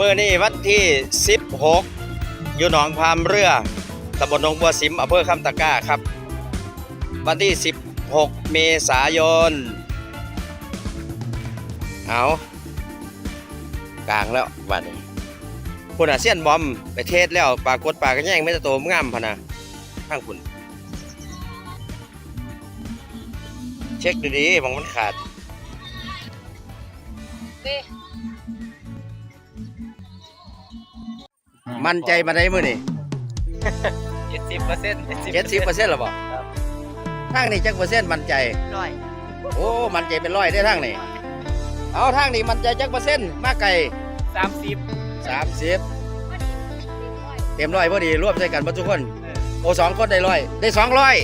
มื่อนี้วันที่ 16 อยู่หนองพามเรือตำบลหนองบัวสิมอำเภอคำตะก้าครับ วันที่ 16 เมษายน เอากลางแล้ววันนี้คุณอาเซียนบอมไปเทศแล้วปากฏปากระแย่งไม่ตะโตมงามพะนะข้างคุณ เช็คดูดีๆมองมันขาด มั่นใจมาได้มื้อนี่เจ็ดสิบเปอร์เซ็นต์เจ็ดสิบเปอร์เซ็นต์หรอบ่ทางนี้จักเปอร์เซ็นต์มั่นใจร้อยโอ้มั่นใจเป็นร้อยได้ทางนี้เอาทางนี้มั่นใจจักเปอร์เซ็นต์มาไกลสามสิบสามสิบเต็มร้อยพอดีรวมใส่กันหมดทุกคนโอ้สองคนได้ร้อยได้สองร้อย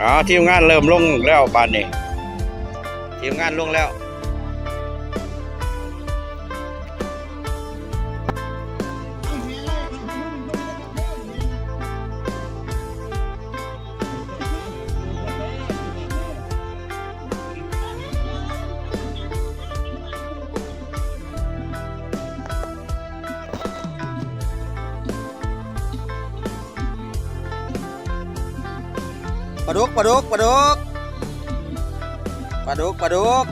อ๋อทีมงานเริ่มลงแล้วบานนี้ทีมงานลงแล้ว ปลาดุกปลาดุกปลาดุกปลาดุกปลาดุก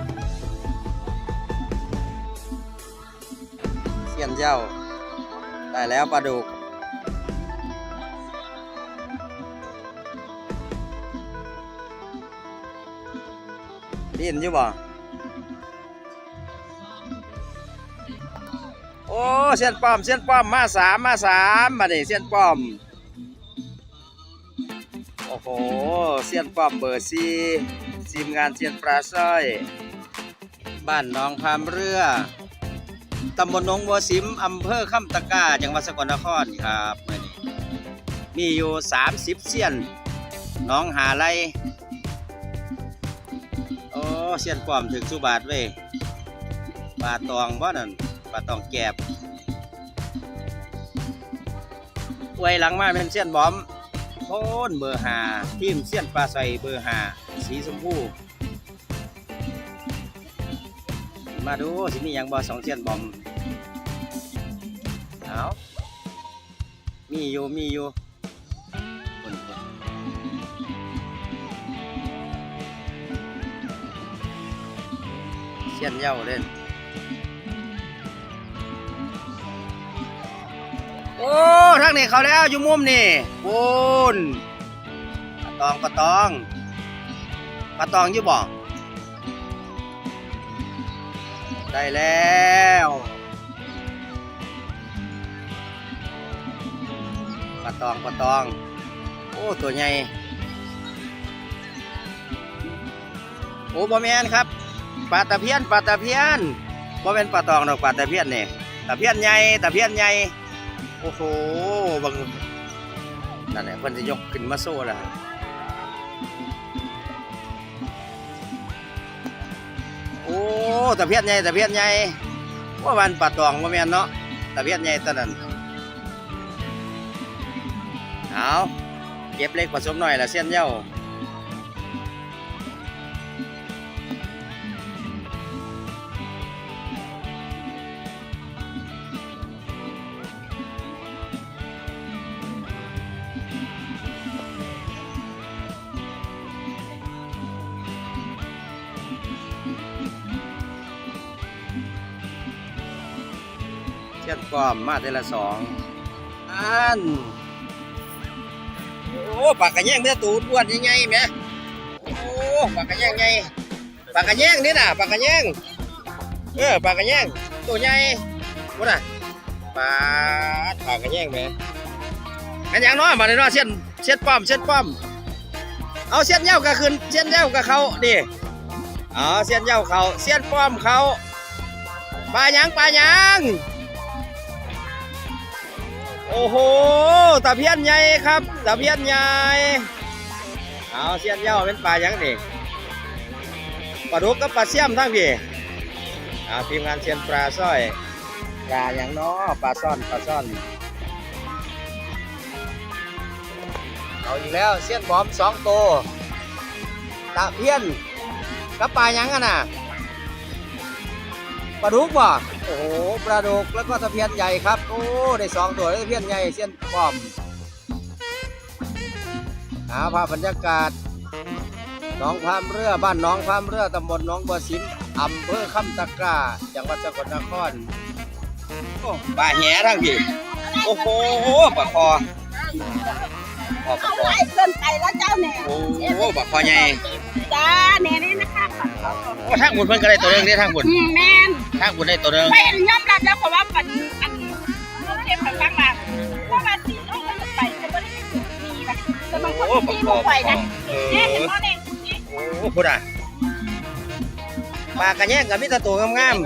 เสียนเจ้าได้แล้วปลาดุกดินอยู่บ่โอ้เสียนป้อมเสียนป้อมมาสามมาสามมาดิเสียนป้อม โอ้โหเซียนป้อมเบอร์ซีทีมงานเซียนปลาสร้อย บ้านหนองพามเรือตำบลหนองบัวสิมอำเภอคำตะกาจังหวัดสกลนครครับมื้อนี้มีอยู่ 30เซียนน้องหาไรโอ้เซียนป้อมถึงสุบาทเว้ยปลาตองบ่นั่นปลาตองแกบอวยหลังมาเป็นเซียนบอม พ้นเบอร์หาทีมเสี้ยนปลาใสเบอร์หาสีชมพูมาดูสิมีอย่างบอสองเสี้ยนบอมเอามีอยู่มีอยู่เสี้ยนเย้าเล่นโอ้ ทางนี้เขาแล้วอยู่มุมนี่ปูนปะตองปะตองปะตองอยู่บ่ได้แล้วปะตองปะตอง โอ้ตัวใหญ่โอ้บ่แมนครับปลาตะเพียนปลาตะเพียนบ่เป็นปลาตองดอกปลาตะเพียนนี่ตะเพียนใหญ่ตะเพียนใหญ่ โอ้โหบางนั่นแหละเพิ่นจะยกขึ้นมาโซ่ละโอ้ตะเพียนใหญ่ตะเพียนใหญ่ว่าวันปลาตองว่าแม่นเนาะตะเพียนใหญ่ตอนนั้นเอาเก็บเล็กผสมหน่อยละเส้นเย้า เส้นก้อมมาแต่ละสองอันโอ้ปากกระแยงเนื้อตูดอ้วนยังไงแม่โอ้ปากกระแยงไงปากกระแยงนี่น่ะปากกระแยงเออปากกระแยงตัวใหญ่ว่าน่ะปาดปากกระแยงแม่กันย่างน้อยมาเลยเนาะเส้นเส้นป้อมเส้นป้อมเอาเส้นเย้าก็ขึ้นเส้นเย้าก็เขาดิเอเส้นเย้าเขาเส้นป้อมเขาปลาหยังปลาหยัง โอ้โหตะเพียนใหญ่ครับตะเพียนใหญ่เอาเสียนเย้าเป็นปลาหยังนี่ปลาดุกกับปลาเสี่ยมทั้งพี่เอาทีมงานเชียนปลาสร้อยปลาอย่างน้อปลาซ่อนปลาซ่อนเอาอีกแล้วเสียนบอมสองตัวตะเพียนกับปลายังกันน่ะ ปปลาดุกบ่โอ้โหปลาดุกแล้วก็ตะเพียนใหญ่ครับ โอ้ได้สองตัวแล้วตะเพียนใหญ่เส้นป้อมหาภาพบรรยากาศหน้องพามเรือบ้านหน้องพามเรือตำบลหน้องบัวสิมอำเภอคำตะกร้าจังหวัดสกลนครโอ้ปลาแหทั้งพี่โอ้โหปลาคอปลาเอาคอไล่เกินไปแล้วเจ้าเนี่ยโอ้โหปลาคอใหญ่จ้าแน่นี่นะคะ โอ้ทางบุญเพิ่นก็ได้ตัวหนึงได้ทางบุญอืมแม่นทางบุญได้ตัวหนึงไม่ยอมรับแล้วเพราะว่าปันอันโอเคผันฟังมาเพราะว่าที่น้องมันไปจะไม่ได้มีแบบแต่บางคนที่บ่ไปนะเอเนี่ยเห็นอว่าเนี่ยนี่โอ้พุดอะปลากระแยงกับมิตรตัวงามแม่น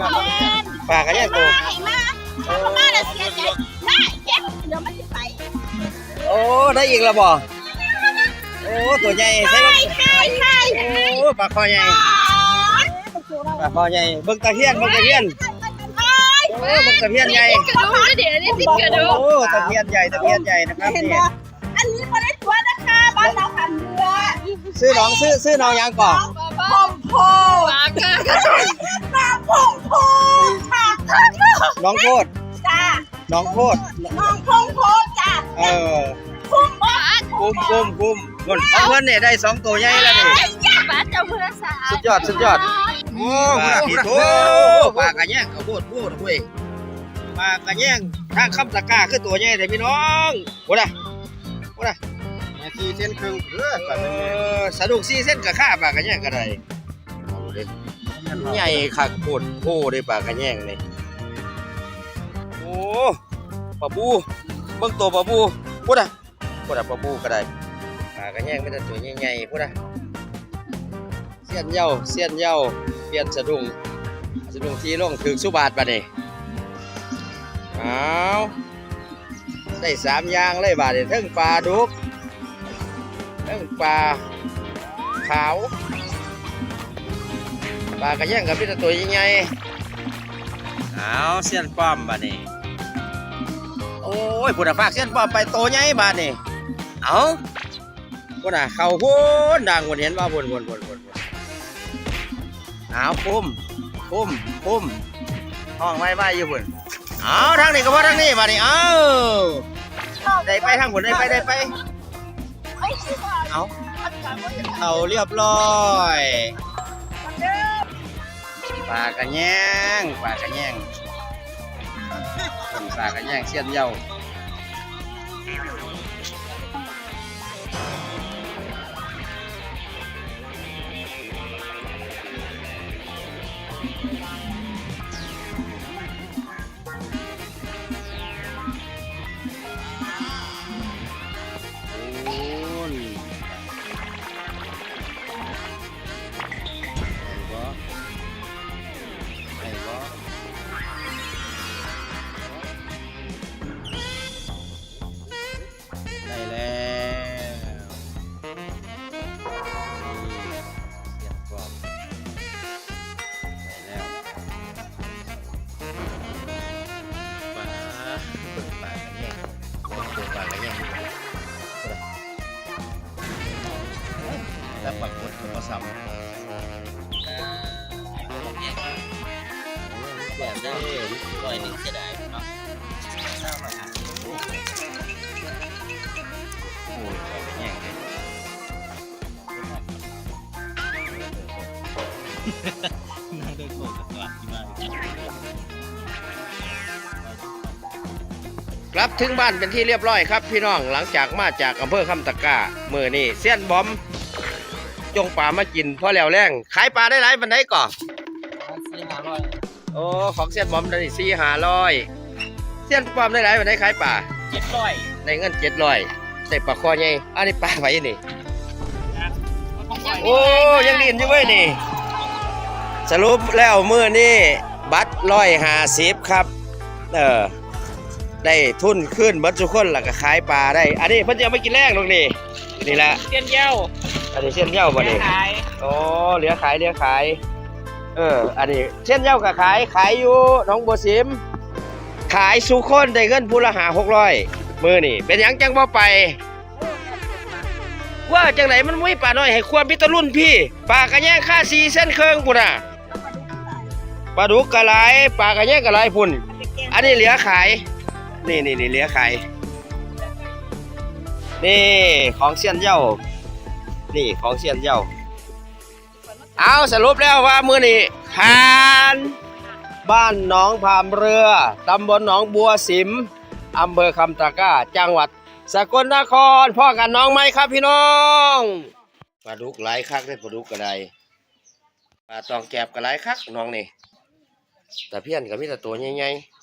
ๆปลากระแยงตัวมาให้มาถ้าเขามาแล้วเสียใจมาเจ็บเดี๋ยวมันจะไปโอ้ได้อีกแล้วบ่โอ้ตัวใหญ่ใช่ใช่ไหมใช่ใช่โอ้ปลาคอใหญ่ ปลาคอใหญ่เบิ่งตะเพียนเบิ่งตะเพียนโอ้เบิ่งตะเพียนใหญ่กระดูกเดี๋ยวนี้ติดกระดูกโอ้ตะเพียนใหญ่ตะเพียนใหญ่นะครับเห็นนี่บ่อันนี้บ่ได้ตัวนะคะบ้านเราหันเรือซื้อน้องซื้อซื้อน้องยังก่อนพมโพปากกาปากพมโพปากกาน้องโคตรจ้าน้องโคตรน้องพงโพจ้าเออคุ้มบ้านกุ้มกุ้มกุ้มบนของเพิ่นเนี่ยได้สองตัวใหญ่แล้วนี่บ้านเจ้าเพื่อสาสุดยอดสุดยอด โอ้ปลาผีโถปลากระแยงข้าวโพดโพดเว้ยปลากระแยงทางคำตะกร้าคือตัวใหญ่แต่พี่น้องโอ้ด่ะโอ้ด่ะทีเส้นครึ่งเพื่อเออสะดุกซีเส้นกับข้าปลากระแยงก็ได้เอาเด้ใหญ่คักโพดโพได้ปลากระแยงนี่โอ้ปลาบูเบิ่งตัวปลาบูพูดอะพูดอะปลาบูก็ได้ปลากระแยงไม่ได้ตัวใหญ่ๆพูดอะเสี้ยนเหย้าเสี้ยนเหย้า เปลี่ยนสะดุ้งสะดุ้งที่ลงถึงสุบาทบาดนี่เอาได้สามอย่างเลยบาดนี่เทั้งปลาดุกเทั้งปลาขาวปลากระแยงกับพี่ตัวใหญ่ๆเอาเสี้ยนป้อมบาดนี่โอ้ยพุทธภาคเสี้ยนป้อมไปโตใหญ่บาดนี่เอาพุ่นน่ะเขาพุ่นดังพุ่นเห็นว่าพุ่นพุ่นพุ่นพุ่นพุ่น เอาปุ่มปุ่มปุ่มห้องไม่ไม่อยู่พุ่นเอาทางนี้ก็ว่าทางนี้มาดิเอาได้ไปทางพุ่นได้ไปได้ไปเอาเอาเรียบร้อยปากระแยงปากระแยงปากระแยงเสี้ยนเยา กลับถึงบ้านเป็นที่เรียบร้อยครับ พี่น้องหลังจากมาจากอำเภอคำตะกร้ามือนี่เสี้ยนบอม จงปลามากินพอแล้วแรงขายปลาได้หลายปันไดก่อสี่ห้าร้อยโอ้ของเสี้ยนบอมได้สี่ห้าร้อยเสี้ยนบอมได้หลายปันไดขายปลาเจ็ดร้อยได้เงินเจ็ดร้อยได้ปลาคอใหญ่อันนี้ปลาไว้นี่ โอ้ยังดินอยู่เว้ยนี่ สรุปแล้วมือนี่บัตรร้อยห้าสิบครับ เออได้ทุนขึ้นบัตรทุกคนแล้วก็ขายปลาได้ อันนี้เพิ่นจะเอาไม่กินแรงลงนี่นี่แหละเตี้ยนเย้าอันนี้เส้นเหย้าบ่นี่ขายโอ้เหลือขายเหลือขาย เออ อันนี้เส้นเหย้าก็ขายขายอยู่หน้องบัวสิม ขายสุคนได้เงินผู้ละหาหกร้อยมือนี่เป็นหยังจังบ่ไป ว่าจังไหนมันไม่ป่าน้อยให้ความพิตารุ่นพี่ป่ากระแย่งค่าซีเส้นเครื่องปุ่นอะ ปลาดุกกระไรปลากระแยงกระไรพุ่น อันนี้เหลือขาย นี่นี่นี่เหลือขาย นี่ของเซียนเย้า นี่ของเซียนเย้า เอาสรุปแล้วว่ามือนี้ผ่านบ้านหนองพามเรือ ตำบลหนองบัวสิม อำเภอคำตะก้า จังหวัด สกลนคร พ่อกันน้องไหมครับพี่น้อง ปลาดุกหลายคักได้ปลาดุกกระไดปลาตองแกบกระไรคักน้องนี่ แต่เพี้ยนก็มีแต่ตัวใหญ่ๆ